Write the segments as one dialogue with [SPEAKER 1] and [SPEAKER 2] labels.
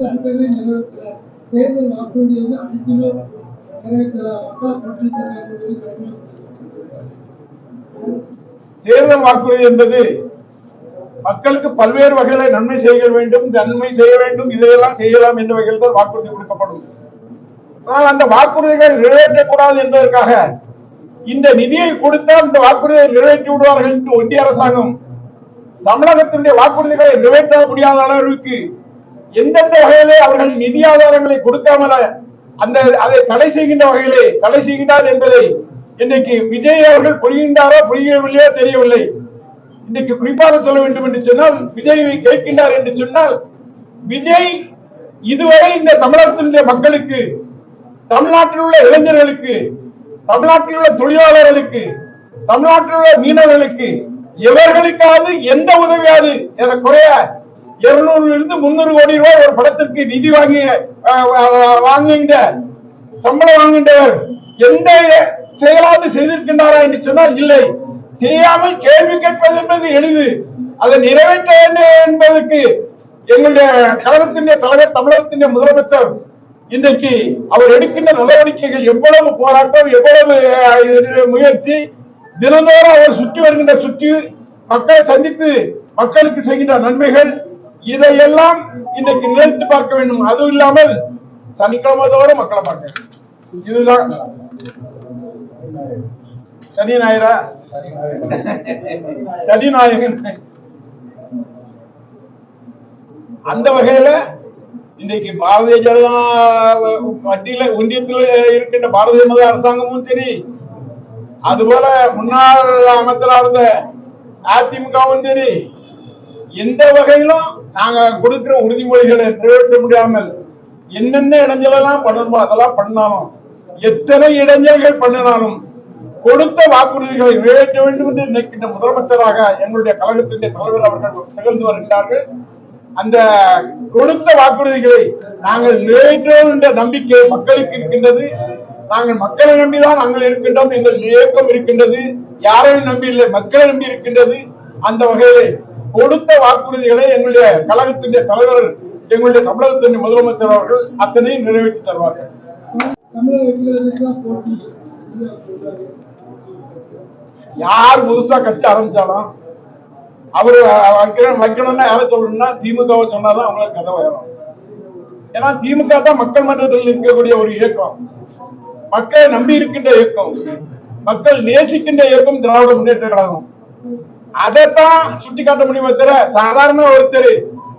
[SPEAKER 1] எந்த திட்டங்களையும் தேர்தல் வாக்குறுதி வந்து அனைத்திலும் மக்கள்
[SPEAKER 2] தேர்தல் வாக்குறுதி என்பது மக்களுக்கு பல்வேறு வகையில நன்மை செய்ய வேண்டும் நன்மை செய்ய வேண்டும் இதையெல்லாம் செய்யலாம் என்ற வகையில் தான் வாக்குறுதி கொடுக்கப்படும். ஆனால் அந்த வாக்குறுதிகள் நிறைவேற்றக்கூடாது என்பதற்காக இந்த நிதியை கொடுத்தால் இந்த வாக்குறுதியை நிறைவேற்றி விடுவார்கள் என்று ஒன்றிய அரசாங்கம் தமிழகத்தினுடைய வாக்குறுதிகளை நிறைவேற்ற முடியாத அளவிற்கு எந்தெந்த வகையிலே அவர்கள் நிதி ஆதாரங்களை கொடுக்காமல அந்த அதை தடை செய்கின்ற வகையிலே தடை செய்கின்றார் என்பதை இன்றைக்கு விஜய் அவர்கள் புரிகின்றாரோ புரியவில்லையோ தெரியவில்லை. இன்றைக்கு குறிப்பாக சொல்ல வேண்டும் என்று சொன்னால் விஜயை கேட்கின்றார் என்று சொன்னால் விஜய் இதுவரை இந்த தமிழகத்தினுடைய மக்களுக்கு தமிழ்நாட்டில் உள்ள இளைஞர்களுக்கு தமிழ்நாட்டில் உள்ள தொழிலாளர்களுக்கு தமிழ்நாட்டில் உள்ள மீனவர்களுக்கு எவர்களுக்காவது எந்த உதவியாவது குறைய இருநூறுல இருந்து முந்நூறு கோடி ரூபாய் ஒரு படத்திற்கு நிதி வாங்கி அஹ், வாங்குகின்ற சம்பளம் வாங்குகின்றவர் எந்த செயலாவது செய்திருக்கின்றாரா என்று சொன்னால் இல்லை. செய்யாமல் கேள்வி கேட்பது என்பது எளிது. அதை நிறைவேற்ற வேண்டும் என்பதற்கு எங்களுடைய கழகத்தினுடைய தலைவர் தமிழகத்தினுடைய முதலமைச்சர் இன்றைக்கு அவர் எடுக்கின்ற நடவடிக்கைகள் எவ்வளவு போராட்டம் எவ்வளவு முயற்சி தினந்தோறும் அவர் சுற்றி வருகின்ற சுற்றி மக்களை சந்தித்து மக்களுக்கு செய்கின்ற நன்மைகள் இதையெல்லாம் இன்னைக்கு நினைத்து பார்க்க வேண்டும். அதுவும் இல்லாமல் சனிக்கிழமை மக்களை பார்க்க இதுதான். சனி ஞாயிறா? சனி நாயகன் அந்த வகையில இன்னைக்கு பாரதிய ஜனதா மத்தியில ஒன்றியத்தில் இருக்கின்ற பாரதிய ஜனதா அரசாங்கமும் சரி அதுபோல முன்னாள் அமைச்சராக இருந்த அதிமுகவும் சரி எந்த வகையிலும் நாங்க கொடுக்கிற உறுதிமொழிகளை நிறைவேற்ற முடியாமல் என்னென்ன இடைஞ்சலெல்லாம் பண்ணணுமோ அதெல்லாம் பண்ணாலும் எத்தனை இடைஞ்சல்கள் பண்ணினாலும் கொடுத்த வாக்குறுதிகளை நிறைவேற்ற வேண்டும் என்று நினைக்கின்ற முதலமைச்சராக எங்களுடைய கழகத்தினுடைய தலைவர் அவர்கள் திகழ்ந்து வருகிறார்கள். அந்த கொடுத்த வாக்குறுதிகளை நாங்கள் நிறைவேற்றோம் என்ற நம்பிக்கை மக்களுக்கு இருக்கின்றது. நாங்கள் மக்களை நம்பிதான் நாங்கள் இருக்கின்றோம். எங்கள் இயக்கம் இருக்கின்றது. யாரையும் நம்பி இல்லை மக்களை நம்பி இருக்கின்றது. அந்த வகையிலே கொடுத்த வாக்குறுதிகளை எங்களுடைய கழகத்தினுடைய தலைவர் எங்களுடைய தமிழகத்தின் முதலமைச்சர் அவர்கள் அத்தனையும் நிறைவேற்றி தருவார்கள். யார் புதுசா கட்சி ஆரம்பிச்சாலும் அவர் வைக்கணும்னா யாரை சொல்லணும்னா திமுகவை சொன்னாதான் அவங்களுக்கு கதை வரும். ஏன்னா திமுக தான் மக்கள் மன்றத்தில் இருக்கக்கூடிய ஒரு இயக்கம். மக்களை நம்பி இருக்கின்ற இயக்கம். மக்கள் நேசிக்கின்ற இயக்கம் திராவிட முன்னேற்ற கழகம். அதைத்தான் சுட்டி காட்ட முடியுமே தவிர சாதாரண ஒருத்தர்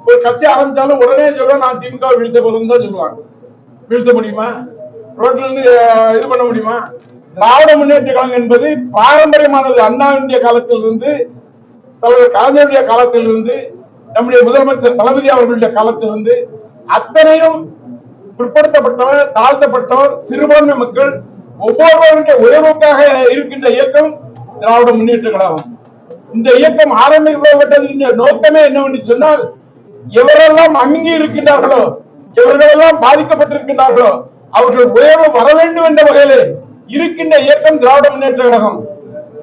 [SPEAKER 2] ஒரு கட்சி ஆரம்பிச்சாலும் உடனே சொல்ல நான் திமுக வீழ்த்த போதும் தான் சொல்லுவாங்க. வீழ்த்த முடியுமா? ரோட்ல இருந்து இது பண்ண முடியுமா? திராவிட முன்னேற்ற கழகம் என்பது பாரம்பரியமானது. அண்ணாவுடைய காலத்திலிருந்து தலைவர் கலைஞருடைய காலத்திலிருந்து நம்முடைய முதலமைச்சர் தளபதி அவர்களுடைய காலத்திலிருந்து அத்தனையும் பிற்படுத்தப்பட்டவர் தாழ்த்தப்பட்டவர் சிறுபான்மை மக்கள் ஒவ்வொருவருடைய உயர்வுக்காக இருக்கின்ற இயக்கம் திராவிட முன்னேற்ற கழகம். இந்த இயக்கம் ஆரம்பிக்கப்பட்டது நோக்கமே என்னவென்று சொன்னால் எவரெல்லாம் அங்கி இருக்கின்றார்களோ எவர்களெல்லாம் பாதிக்கப்பட்டிருக்கின்றார்களோ அவர்கள் உயர்வு வர வேண்டும் என்ற வகையிலே இருக்கின்ற இயக்கம் திராவிட முன்னேற்ற கழகம்.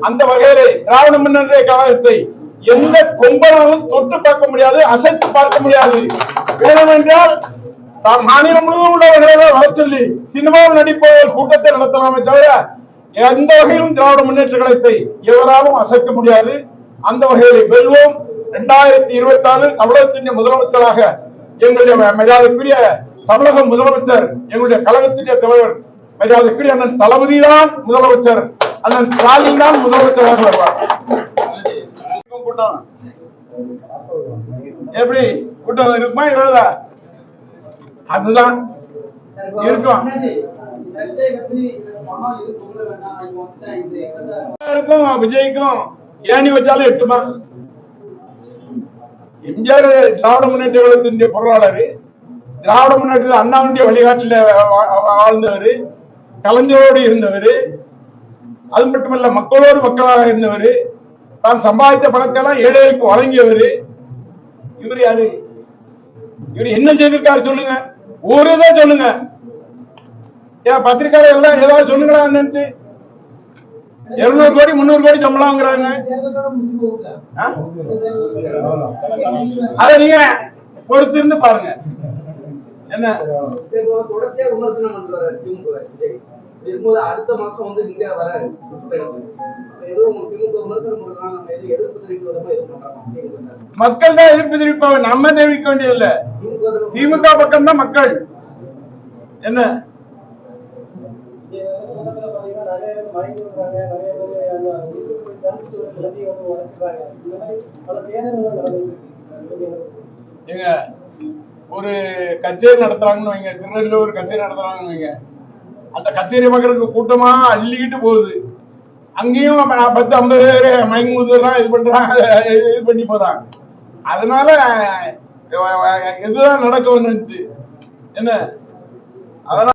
[SPEAKER 2] அந்த வகையிலே திராவிட முன்னேற்ற கழகத்தை எந்த கொம்பனாலும் தொட்டு பார்க்க முடியாது அசைத்து பார்க்க முடியாது. வேண்டுமென்றால் தாம் மாநிலம் முழுவதும் உள்ளவர்களை வர சொல்லி சினிமாவில் நடிப்பவர்கள் கூட்டத்தை நடத்தலாமே தவிர எந்த வகையிலும் திராவிட முன்னேற்ற கழகத்தை எவராலும் அசைக்க முடியாது. அந்த வகையில் வெல்வோம். இரண்டாயிரத்தி இருபத்தி ஆறில் தமிழகத்தின் முதலமைச்சராக எங்களுடைய மரியாதைக்குரிய தமிழக முதலமைச்சர் எங்களுடைய கழகத்தினுடைய தலைவர் மரியாதைக்குரிய அண்ணன் தளபதி தான் முதலமைச்சர் அண்ணன் ஸ்டாலின் தான் முதலமைச்சராக வருவார். கூட்டம் எப்படி? கூட்டம் இருக்குமா இருபதா அதுதான். இருக்கும்? இருக்கும் விஜய்க்கும். ஏணி வச்சாலும் எட்டுமா? எம்ஜிஆர் திராவிட முன்னேற்ற கழகத்தினுடைய பொருளாளர் திராவிட முன்னேற்ற அண்ணாவுடைய வழிகாட்டில வாழ்ந்தவர் கலைஞரோடு இருந்தவர் அது மட்டுமல்ல மக்களோடு மக்களாக இருந்தவர் தான் சம்பாதித்த பணத்தை எல்லாம் ஏழைகளுக்கு வழங்கியவர். இவர் யாரு? இவர் என்ன செய்திருக்காரு சொல்லுங்க. ஒரு இதை சொல்லுங்க. ஏன் பத்திரிக்கையாளர் எல்லாம் ஏதாவது சொல்லுங்களா என்னன்ட்டு இருநூறு கோடி முந்நூறு கோடி சம்பளம் வாங்குறாங்க அத அதை நீங்க பொறுத்து இருந்து பாருங்க. என்ன?
[SPEAKER 3] தொடர்ச்சியா விமர்சனம் பண்றாரு திமுக இருக்கும்போது அடுத்த மாசம் வந்து இங்க வராது எதுவும் திமுக விமர்சனம் பண்றாங்க எதிர்ப்பு தெரிவிக்க எதுவும் பண்றாங்க
[SPEAKER 2] மக்கள் தான் எதிர்ப்பு தெரிவிப்பாங்க. நம்ம தெரிவிக்க வேண்டியதில்லை.
[SPEAKER 3] இல்ல
[SPEAKER 2] திமுக பக்கம் தான் மக்கள். என்ன? ஏங்க ஒரு கச்சேரி நடத்துறாங்கன்னு வைங்க. திருநெல்வேலியில் ஒரு கச்சேரி நடத்துறாங்கன்னு வைங்க. அந்த கச்சேரி பார்க்கறதுக்கு கூட்டமா அள்ளிக்கிட்டு போகுது. அங்கேயும் பத்து ஐம்பது பேர் மயங்க முழுதுலாம் இது பண்றாங்க. இது பண்ணி போறாங்க. அதனால இதுதான் நடக்க என்ன? அதனால